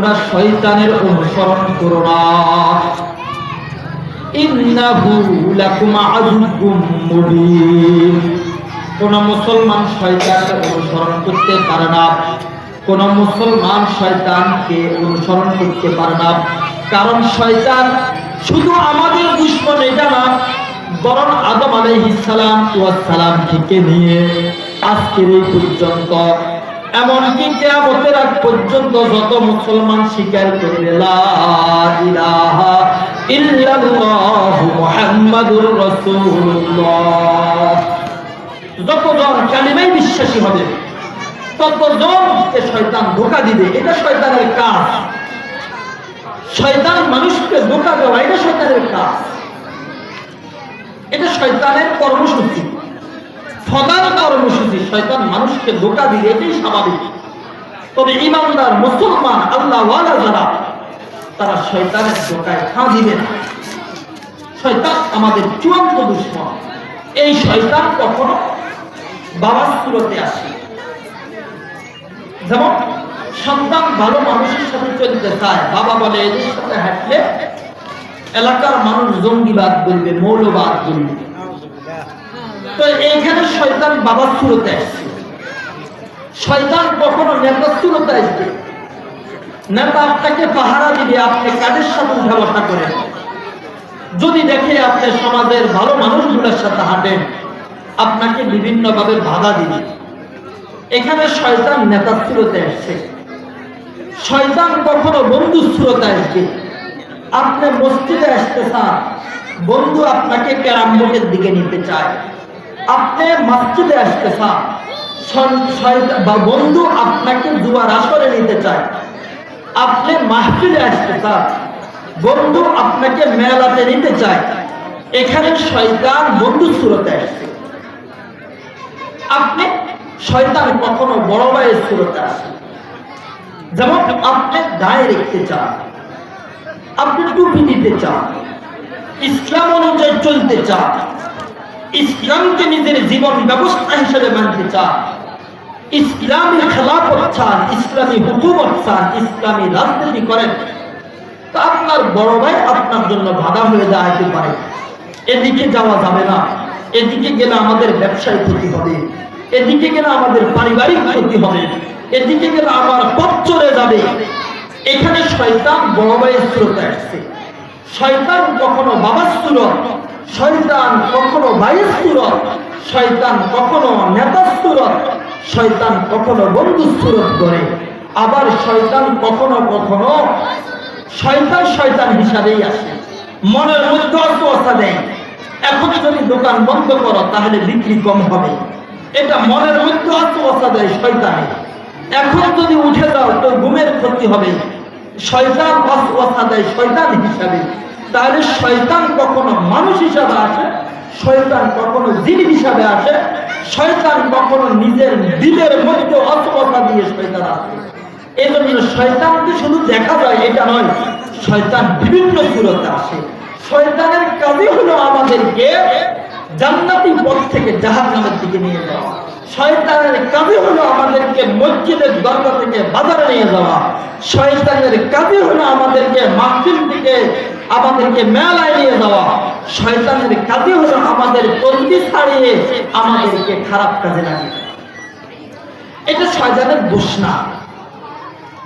তোমরা শয়তানের অনুসরণ করো না। কোন মুসলমান শয়তানকে অনুসরণ করতে পারে না। কোন মুসলমান শয়তানকে অনুসরণ করতে পারে না। কারণ শয়তান শুধু আমাদের দুশ্মন এটা না, বরং আদম আলাইহিস সালাম সালাম থেকে নিয়ে আজকের এই পর্যন্ত এমনকি কেয়ামতের আগ পর্যন্ত যত মুসলমান স্বীকার করবে যতজন কালিমাই বিশ্বাসী হবে ততজনকে শয়তান ধোকা দিবে, এটা শয়তানের কাজ। শয়তান মানুষকে ধোকা দেওয়া, এটা শয়তানের কাজ। এটা শয়তানের কর্মসূচি। সদার কর্মসূচি শয়তান মানুষকে ধোকা দিবে এটাই স্বাভাবিক। তবে ইমানদার, মুসলমান, আল্লাহ যারা, তারা শয়তানের ধোকায় দিবে না। শয়তান আমাদের চূড়ান্ত দুশ্মন। এই শয়তান কখনো বাবার সুরতে আসে যেমন, সন্তান ভালো মানুষের সাথে চলতে চায়, বাবা বলে, এদের সাথে হাঁটলে এলাকার মানুষ জঙ্গিবাদ বলবে মৌলবাদ বলবে তো এইখানে শয়তান বাবার সুরতে আসছে। শয়তান কখনো নেতার সুরতে আসবে। নেতা আপনাকে পাহারা দিবে, আপনি কাদের সাথে উঠা বসা করেন যদি দেখে আপনি সমাজের ভালো মানুষগুলোর সাথে হাঁটেন, আপনাকে বিভিন্নভাবে বাধা দিবে। এখানে শয়তান নেতার সুরতে আসছে। শয়তান কখনো বন্ধুর সুরতে আসবে। আপনি মসজিদে আসতে চান, বন্ধু আপনাকে ক্যারাম দিকে নিতে চায়। আপনি মসজিদে আসতে চান বা বন্ধু আপনাকে জুয়ার আসরে নিতে চায়। আপনি মাহফিলে আসতে চান, বন্ধু আপনাকে মেলাতে নিতে চায়। এখানে শয়তান বন্ধু সুরতে আসছে। আপনি শয়তান কখনো বড় ভাইয়ের সুরতে আসে যেমন আপনি গায়ে রাখতে চান, আপনি টুপি দিতে চান, ইসলাম অনুযায়ী চলতে চান ইসলামকে নিজের জীবন ব্যবস্থা হিসেবে মানতে চান। ইসলামী খেলাফত চান, ইসলামী হুকুমত চান, ইসলামী রাজনীতি করেন। তা আপনার বড় ভাই আপনার জন্য বাধা হয়ে দাঁড়াতে পারে। এদিকে যাওয়া যাবে না। এদিকে গেলে আমাদের ব্যবসায় ক্ষতি হবে। এদিকে গেলে আমাদের পারিবারিক ক্ষতি হবে। এদিকে গেলে আমার পথ চলে যাবে। এখানে শয়তান বড় ভাইয়ের স্রোতে আসছে। শয়তান কখনো বাবার সুরত শয়তান কখনো সুরত শয়তান কখনো নেতার সুরত শয়তান কখনো বন্ধুর সুরত করে। আবার শয়তান কখনো কখনো শয়তান শয়তান হিসাবেই আসে। মনের মধ্যে অস্বস্থা দেয়। এখন যদি দোকান বন্ধ করো, তাহলে বিক্রি কম হবে। এটা মনের মধ্যে অস্বস্থা দেয় শয়তানে। এখন যদি উঠে যাও, তো ঘুমের ক্ষতি হবে। শয়তান অস্বস্থা দেয় শয়তান হিসাবে। তাহলে শয়তান কখনো মানুষ হিসাবে আসে, শয়তান কখনো জিন হিসাবে আসে, শয়তান কখনো নিজের দিলের মধ্যে অস্বস্থা দিয়ে শয়তান আসে। এই জন্য শয়তানকে শুধু দেখা যায়, এটা নয়, শয়তান বিভিন্ন সুরতে আসে। শয়তানের কাজই হলো আমাদেরকে জান্নাতি পথ থেকে জাহান্নামের দিকে নিয়ে যাওয়া। শয়তানের কাজই হলো আমাদেরকে মসজিদের দরজা থেকে বাজারে নিয়ে যাওয়া। শয়তানের কাজই হলো আমাদেরকে মাহফিল থেকে আমাদেরকে মেলায় নিয়ে যাওয়া। শয়তানের কাজই হলো আমাদের তন্দি ছাড়িয়ে আমাদেরকে খারাপ কাজে লাগিয়ে এটা শয়তানের দোষ না।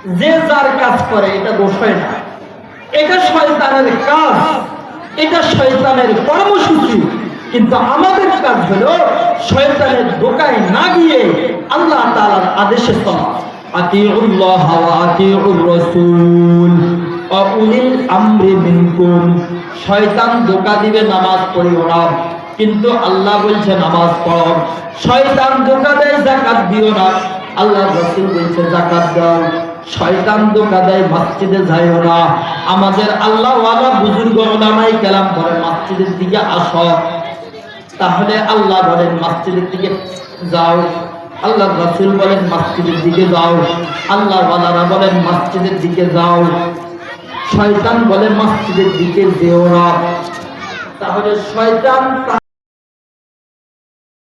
যে যার কাজ করে, এটা দোষ হয় না। এটা শয়তানের কাজ, এটা শয়তানের কর্মসূচি। কিন্তু আমাদের কাজ হলো শয়তানের দোকায় না গিয়ে আল্লাহ তাআলার আদেশে চলা। আতিউল্লাহ আতিউর রাসূল। ওয়া উলিল আমরি মিনকুম। শয়তান ধোকা দিবে নামাজ পড়িও না। কিন্তু আল্লাহ বলছে, নামাজ পড়ো। শয়তান ধোকা দেয়, যাকাত দিও না। আল্লাহ রাসূল বলছে, যাকাত দাও। শয়তান ধোকা দেয়, মসজিদে যাইও না। আমাদের আল্লাহ ওয়ালা বুজুর্গ ওলামাই কেলাম করে মসজিদের দিকে আসো। তাহলে আল্লাহ বলেন, মসজিদের দিকে যাও। আল্লাহ রাসূল বলেন, মসজিদের দিকে যাও। আল্লাহ ওয়ালারা বলেন, মসজিদের দিকে যাও। শয়তান বলে মসজিদের দিকে না তাহলে শয়তান